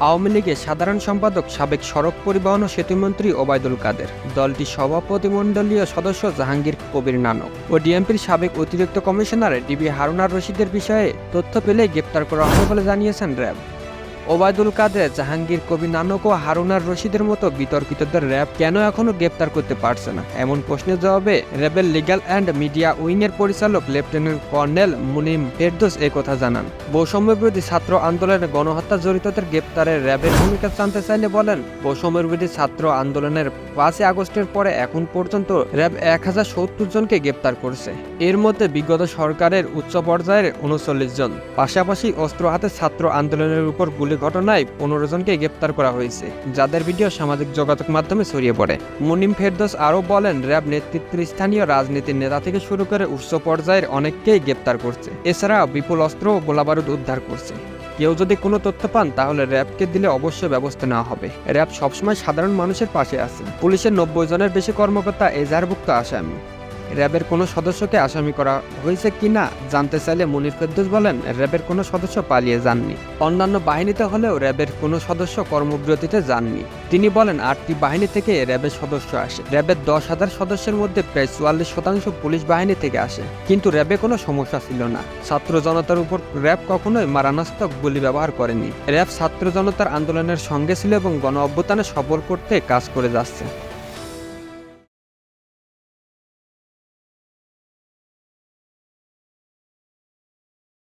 আওয়ামী লীগের সাধারণ সম্পাদক সাবেক সড়ক পরিবহন ও সেতুমন্ত্রী ওবায়দুল কাদের, দলটির সভাপতিমণ্ডলীয় সদস্য জাহাঙ্গীর কবির নানক ও ডিএমপির সাবেক অতিরিক্ত কমিশনার ডিবি হারুনার রশিদের বিষয়ে তথ্য পেলে গ্রেপ্তার করা হবে বলে জানিয়েছেন র্যাব। ওবায়দুল কাদের, জাহাঙ্গীর, কবি নানক ও হারুনার রশিদের মতো বিতর্কিতদের র্যাব কেন এখনও গ্রেপ্তার করতে পারছে না? এমন প্রশ্নের জবাবে র্যাবের লিগ্যাল অ্যান্ড মিডিয়া উইংয়ের পরিচালক লেফটেন্যান্ট কর্নেল মুনিম ফেরদোস এ কথা জানান। বৈষম্য বিরোধী ছাত্র আন্দোলনে গণহত্যা জড়িতদের গ্রেপ্তারে র্যাবের ভূমিকা জানতে চাইলে বলেন বৈষম্য বিরোধী ছাত্র আন্দোলনের পাঁচই আগস্টের পরে এখন পর্যন্ত র্যাব এক হাজার সত্তর জনকে গ্রেপ্তার করেছে। এর মধ্যে বিগত সরকারের উচ্চ পর্যায়ের উনচল্লিশ জন। পাশাপাশি অস্ত্র হাতে ছাত্র আন্দোলনের উপর গুলি ঘটনায় পনেরো জনকে গ্রেপ্তার করা হয়েছে, যাদের ভিডিও সামাজিক যোগাযোগ মাধ্যমে ছড়িয়ে পড়ে। মুনিম ফেরদোস আরও বলেন, র্যাব নেতৃত্বের স্থানীয় রাজনীতির নেতা থেকে শুরু করে উচ্চ পর্যায়ের অনেককেই গ্রেপ্তার করছে। এছাড়া বিপুল অস্ত্র ও গোলাবারুদ উদ্ধার করছে। কেউ যদি কোনো তথ্য পান, তাহলে র্যাবকে দিলে অবশ্যই ব্যবস্থা নেওয়া হবে। র্যাব সবসময় সাধারণ মানুষের পাশে আছে। পুলিশের নব্বই জনের বেশি কর্মকর্তা এজাহারভুক্ত আসামি। র্যাবের কোনো সদস্যকে আসামি করা হয়েছে কিনা জানতে চাইলে মুনির ফেরদৌস বলেন, র্যাবের কোনো সদস্য পালিয়ে যাননি। অন্যান্য বাহিনীতে হলেও র্যাবের কোনো সদস্য কর্মবিরতিতে যাননি। তিনি বলেন, আটটি বাহিনী থেকে র্যাবের সদস্য আসে। র্যাবের দশ হাজার সদস্যের মধ্যে প্রায় চুয়াল্লিশ শতাংশ পুলিশ বাহিনী থেকে আসে। কিন্তু র্যাবে কোনো সমস্যা ছিল না। ছাত্র জনতার উপর র্যাব কখনোই মারানাস্তক গুলি ব্যবহার করেনি। র্যাব ছাত্র জনতার আন্দোলনের সঙ্গে ছিল এবং গণ অভ্যুত্থানে সফল করতে কাজ করে যাচ্ছে।